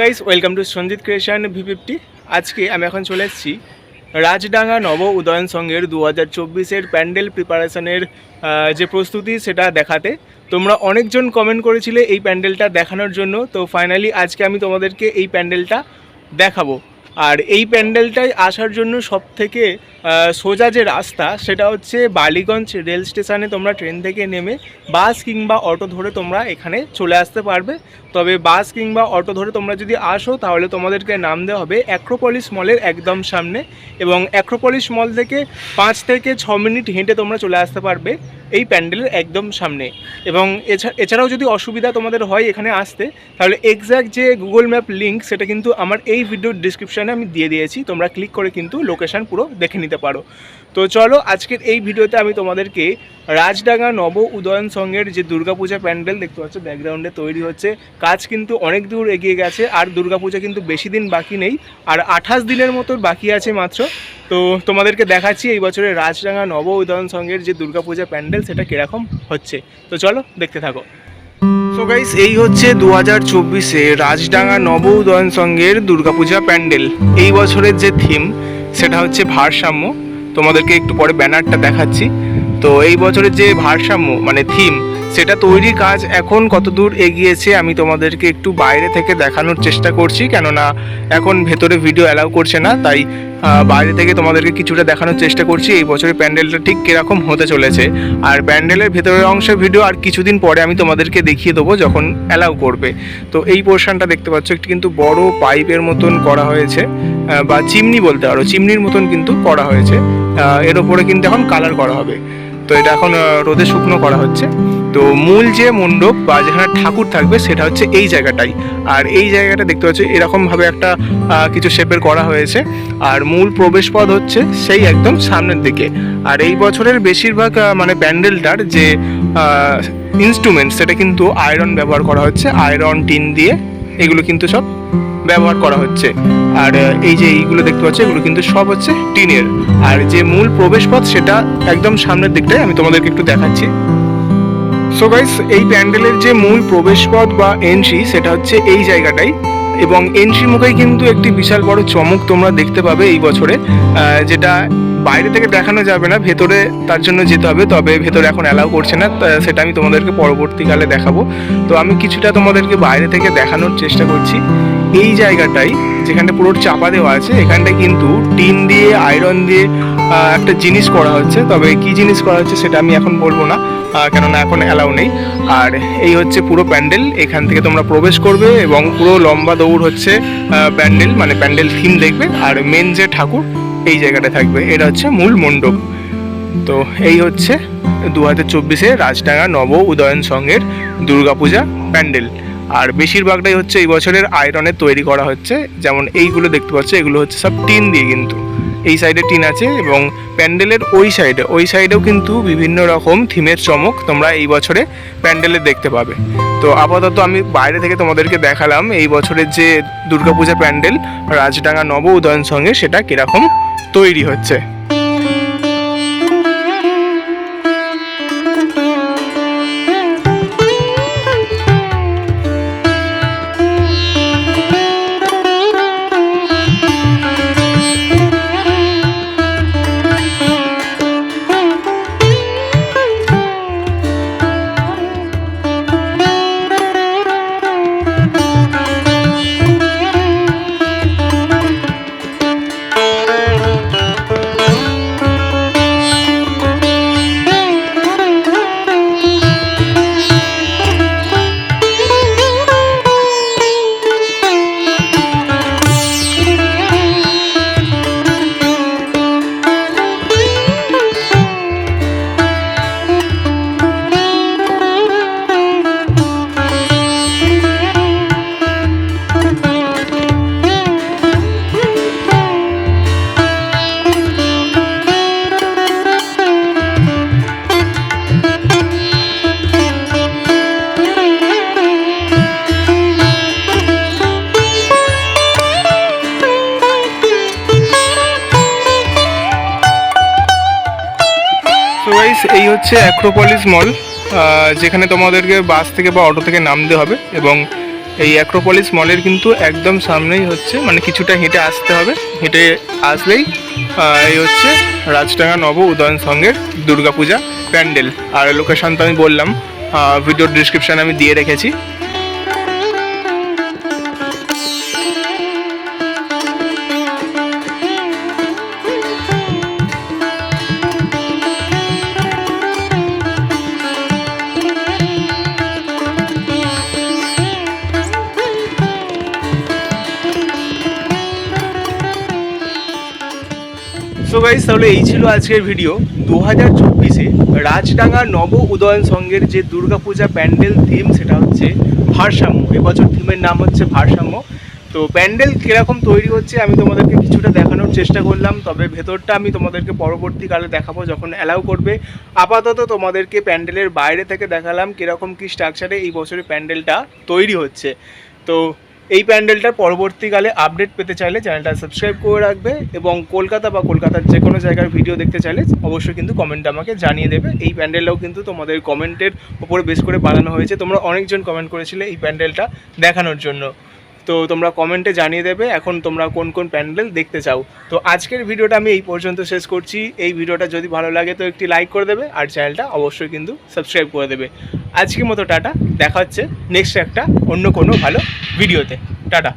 Guys welcome to Sanjit creation V fifty আজকে আমি এখন চলে এসেছি রাজডাঙ্গা নব উদয়ন সঙ্গের দু হাজার চব্বিশের প্যান্ডেল প্রিপারেশনের যে প্রস্তুতি সেটা দেখাতে। তোমরা অনেকজন কমেন্ট করেছিলে এই প্যান্ডেলটা দেখানোর জন্য। তো ফাইনালি আজকে আমি তোমাদেরকে এই প্যান্ডেলটা দেখাবো। আর এই প্যান্ডেলটায় আসার জন্য সব থেকে সোজা যে রাস্তা, সেটা হচ্ছে বালিগঞ্জ রেল স্টেশনে তোমরা ট্রেন থেকে নেমে বাস কিংবা অটো ধরে তোমরা এখানে চলে আসতে পারবে। তবে বাস কিংবা অটো ধরে তোমরা যদি আসো, তাহলে তোমাদেরকে নামতে হবে অ্যাক্রোপলিস মলের একদম সামনে এবং অ্যাক্রোপলিস মল থেকে পাঁচ থেকে ছ মিনিট হেঁটে তোমরা চলে আসতে পারবে। এই প্যান্ডেলের একদম সামনে। এবং এছা- এছাড়াও যদি অসুবিধা তোমাদের হয় এখানে আসতে, তাহলে এক্স্যাক্ট যে গুগল ম্যাপ লিঙ্ক সেটা কিন্তু আমার এই ভিডিওর ডিসক্রিপশানে আমি দিয়ে দিয়েছি। তোমরা ক্লিক করে কিন্তু লোকেশন পুরো দেখে নিতে পারো। তো চলো, আজকের এই ভিডিওতে আমি তোমাদেরকে রাজডাঙ্গা নব উদয়ন সঙ্গের যে দুর্গাপূজা প্যান্ডেল দেখতে পাচ্ছ ব্যাকগ্রাউন্ডে তৈরি হচ্ছে। কাজ কিন্তু অনেক দূর এগিয়ে গেছে, আর দুর্গাপূজা কিন্তু বেশি দিন বাকি নেই, আর আঠাশ দিনের মতো বাকি আছে মাত্র। তো তোমাদেরকে দেখাচ্ছি এই বছরের রাজডাঙ্গা নব উদয়ন সঙ্গের যে দুর্গাপূজা প্যান্ডেল, সেটা কীরকম হচ্ছে। তো চলো, দেখতে থাকো। সো গাইস এই হচ্ছে দু হাজার চব্বিশে রাজডাঙ্গা নব উদয়ন সঙ্গের দুর্গাপূজা প্যান্ডেল। এই বছরের যে থিম সেটা হচ্ছে ভারসাম্য। তোমাদেরকে একটু পরে ব্যানারটা দেখাচ্ছি। তো এই বছরের যে ভারসাম্য মানে থিম সেটা তৈরির কাজ এখন কত দূর এগিয়েছে আমি তোমাদেরকে একটু বাইরে থেকে দেখানোর চেষ্টা করছি, কেননা এখন ভেতরে ভিডিও অ্যালাউ করছে না, তাই বাইরে থেকে তোমাদেরকে কিছুটা দেখানোর চেষ্টা করছি। এই বছরের প্যান্ডেলটা ঠিক কীরকম হতে চলেছে। আর প্যান্ডেলের ভেতরের অংশের ভিডিও আর কিছুদিন পরে আমি তোমাদেরকে দেখিয়ে দেবো যখন অ্যালাউ করবে। তো এই পোর্শনটা দেখতে পাচ্ছ, একটি কিন্তু বড় পাইপের মতন করা হয়েছে বা চিমনি বলতে পারো, চিমনির মতন কিন্তু করা হয়েছে। এর ওপরে কিন্তু এখন কালার করা হবে। তো এটা এখন রোদে শুকনো করা হচ্ছে। তো মূল যে মণ্ডপ বা যেখানে ঠাকুর থাকবে সেটা হচ্ছে এই জায়গাটাই। আর এই জায়গাটা দেখতে পাচ্ছ, এরকমভাবে একটা কিছু শেপের করা হয়েছে। আর মূল প্রবেশপথ হচ্ছে সেই একদম সামনের দিকে। আর এই বছরের বেশিরভাগ মানে প্যান্ডেলটার যে ইনস্ট্রুমেন্ট সেটা কিন্তু আয়রন ব্যবহার করা হচ্ছে। আয়রন টিন দিয়ে এগুলো কিন্তু সব ব্যবহার করা হচ্ছে। আর এই যে এইগুলো দেখতে পাচ্ছ, এগুলো কিন্তু সব হচ্ছে টিনের আর যে মূল প্রবেশপথ সেটা একদম সামনের দিকটায় আমি তোমাদেরকে একটু দেখাচ্ছি। সো গাইস এই প্যান্ডেলের যে মূল প্রবেশপথ বা এন্ট্রি সেটা হচ্ছে এই জায়গাটাই। এবং এন্ট্রি মুখেই কিন্তু একটি বিশাল বড় চমক তোমরা দেখতে পাবে এই বছরে। যেটা বাইরে থেকে দেখানো যাবে না, ভেতরে তার জন্য যেতে হবে, তবে ভেতরে এখন অ্যালাউ করছে না সেটা আমি তোমাদেরকে পরবর্তীকালে দেখাবো। তো আমি কিছুটা তোমাদেরকে বাইরে থেকে দেখানোর চেষ্টা করছি। এই জায়গাটাই যেখানটা পুরো চাপা দেওয়া আছে এখানটায় কিন্তু টিন দিয়ে, আয়রন দিয়ে একটা জিনিস করা হচ্ছে। তবে কি জিনিস করা হচ্ছে সেটা আমি এখন বলব না কেননা এখন অ্যালাউ নেই। আর এই হচ্ছে পুরো প্যান্ডেল, এখান থেকে তোমরা প্রবেশ করবে এবং পুরো লম্বা দৌড় হচ্ছে প্যান্ডেল মানে প্যান্ডেল থিম দেখবে। আর মেন যে ঠাকুর, এই জায়গাটা থাকবে। এটা হচ্ছে মূল মণ্ডপ। তো এই হচ্ছে দু হাজার চব্বিশে রাজডাঙ্গা নব উদয়ন সঙ্গের দুর্গাপূজা প্যান্ডেল। আর বেশিরভাগটাই হচ্ছে এই বছরের আয়রনের তৈরি করা হচ্ছে। যেমন এইগুলো দেখতে পাচ্ছ, এগুলো হচ্ছে সব টিন দিয়ে কিন্তু। এই সাইডে টিন আছে এবং প্যান্ডেলের ওই সাইডে, ওই সাইডেও কিন্তু বিভিন্ন রকম থিমের চমক তোমরা এই বছরে প্যান্ডেলে দেখতে পাবে। তো আপাতত আমি বাইরে থেকে তোমাদেরকে দেখালাম এই বছরের যে দুর্গাপূজা প্যান্ডেল, রাজডাঙ্গা নব উদয়ন সঙ্গে সেটা কীরকম তৈরি হচ্ছে। গাইস এই হচ্ছে অ্যাক্রোপলিস মল যেখানে তোমাদেরকে বাস থেকে বা অটো থেকে নামতে হবে এবং এই অ্যাক্রোপলিস মলের কিন্তু একদম সামনেই হচ্ছে মানে কিছুটা হেঁটে আসতে হবে। হেঁটে আসলেই এই হচ্ছে রাজডাঙ্গা নব উদয়ন সংঘের দুর্গাপূজা প্যান্ডেল। আর লোকেশন তো আমি বললাম ভিডিওর ডিসক্রিপশানে আমি দিয়ে রেখেছি। সো গাইজ তাহলে এই ছিল আজকের ভিডিও দু হাজার চব্বিশে রাজডাঙ্গা নব উদয়ন সংঘের যে দুর্গাপূজা প্যান্ডেল থিম সেটা হচ্ছে ভারসাম্য। এবছর থিমের নাম হচ্ছে ভারসাম্য। তো প্যান্ডেল কীরকম তৈরি হচ্ছে, আমি তোমাদেরকে কিছুটা দেখানোর চেষ্টা করলাম। তবে ভেতরটা আমি তোমাদেরকে পরবর্তীকালে দেখাবো যখন অ্যালাউ করবে। আপাতত তোমাদেরকে প্যান্ডেলের বাইরে থেকে দেখালাম কীরকম কী স্ট্রাকচারে এই বছরের প্যান্ডেলটা তৈরি হচ্ছে। তো এই প্যান্ডেলটার পরবর্তীকালে আপডেট পেতে চাইলে চ্যানেলটা সাবস্ক্রাইব করে রাখবে এবং কলকাতা বা কলকাতার যে কোনো জায়গার ভিডিও দেখতে চাইলে অবশ্যই কিন্তু কমেন্ট আমাকে জানিয়ে দেবে। এই প্যান্ডেলটাও কিন্তু তোমাদের কমেন্টের উপরে বেশ করে বানানো হয়েছে। তোমরা অনেকজন কমেন্ট করেছিলে এই প্যান্ডেলটা দেখানোর জন্য। তো তোমরা কমেন্টে জানিয়ে দেবে এখন তোমরা কোন কোন প্যান্ডেল দেখতে চাও। তো আজকের ভিডিওটা আমি এই পর্যন্ত শেষ করছি। এই ভিডিওটা যদি ভালো লাগে তো একটি লাইক করে দেবে আর চ্যানেলটা অবশ্যই কিন্তু সাবস্ক্রাইব করে দেবে। আজকের মতো টাটা, দেখা হচ্ছে নেক্সট একটা অন্য কোনো ভালো ভিডিওতে। টাটা।